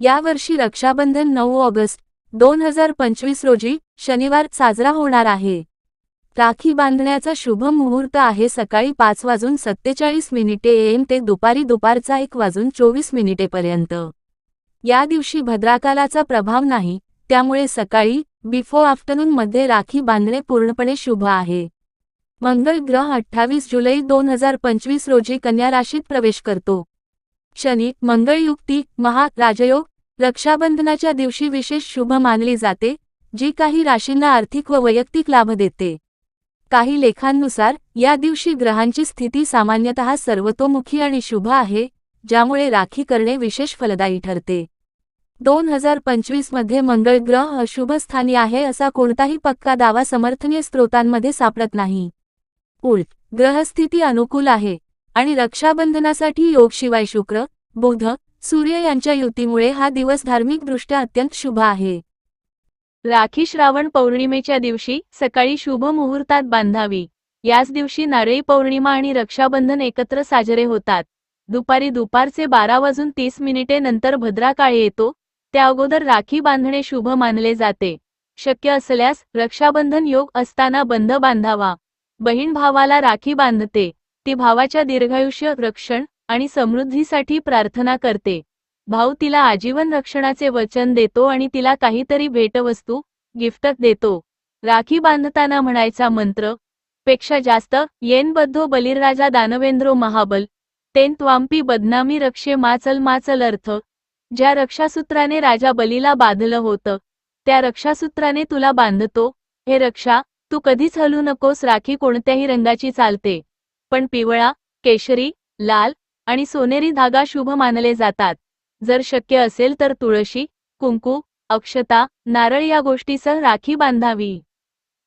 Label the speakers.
Speaker 1: यावर्षी रक्षाबंधन नऊ ऑगस्ट दोन हजार पंचवीस रोजी शनिवार साजरा होणार आहे. राखी बांधण्याचा शुभ मुहूर्त आहे. सकाळी पाच वाजून सत्तेचाळीस मिनिटे एम ते दुपारी दुपारचा एक वाजून चोवीस मिनिटेपर्यंत या दिवशी भद्राकालाचा प्रभाव नाही त्यामुळे सकाळी बिफोर आफ्टरनून मध्ये राखी बांधणे पूर्णपणे शुभ आहे. मंगळ ग्रह अठ्ठावीस जुलै दोन हजार पंचवीस रोजी कन्या राशीत प्रवेश करतो. शनी मंगळयुक्ती महा राजयोग रक्षाबंधनाच्या दिवशी विशेष शुभ मानली जाते जी काही राशींना आर्थिक व वैयक्तिक लाभ देते. काही लेखांनुसार या दिवशी ग्रहांची स्थिती सामान्यतः सर्वतोमुखी आणि शुभ आहे ज्यामुळे राखी करणे विशेष फलदायी ठरते. दोन हजार पंचवीसमध्ये मंगळ ग्रह अशुभ स्थानी आहे असा कोणताही पक्का दावा समर्थनीय स्रोतांमध्ये सापडत नाही. उलट ग्रहस्थिती अनुकूल आहे आणि रक्षाबंधनासाठी योग शिवाय शुक्र बुध सूर्य यांच्या युतीमुळे हा दिवस धार्मिकदृष्ट्या अत्यंत शुभ आहे.
Speaker 2: राखी श्रावण पौर्णिमेच्या दिवशी सकाळी शुभ मुहूर्तात बांधावी. याच दिवशी नारळी पौर्णिमा आणि रक्षाबंधन एकत्र साजरे होतात. दुपारी दुपारचे बारा वाजून तीस मिनिटे नंतर भद्रा काळ येतो त्या अगोदर राखी बांधणे शुभ मानले जाते. शक्य असल्यास रक्षाबंधन योग असताना बंध बांधावा. बहीण भावाला राखी बांधते. ती भावाच्या दीर्घायुष्य रक्षण आणि समृद्धीसाठी प्रार्थना करते. भाऊ तिला आजीवन रक्षणाचे वचन देतो आणि तिला काहीतरी भेटवस्तू गिफ्ट देतो. राखी बांधताना म्हणायचा मंत्रपेक्षा जास्त येन बद्धो बलिराजा दानवेंद्रो महाबल तेन त्वांपी बदनामी रक्षे माचल माचल अर्थ ज्या रक्षासूत्राने राजा बलीला बांधलं होतं त्या रक्षासूत्राने तुला बांधतो हे रक्षा तू कधीच हलू नकोस राखी कोणत्याही रंगाची चालते. पण पिवळा केशरी लाल आणि सोनेरी धागा शुभ मानले जातात. जर शक्य असेल तर तुळशी कुंकू अक्षता नारळ या गोष्टीसह राखी बांधावी.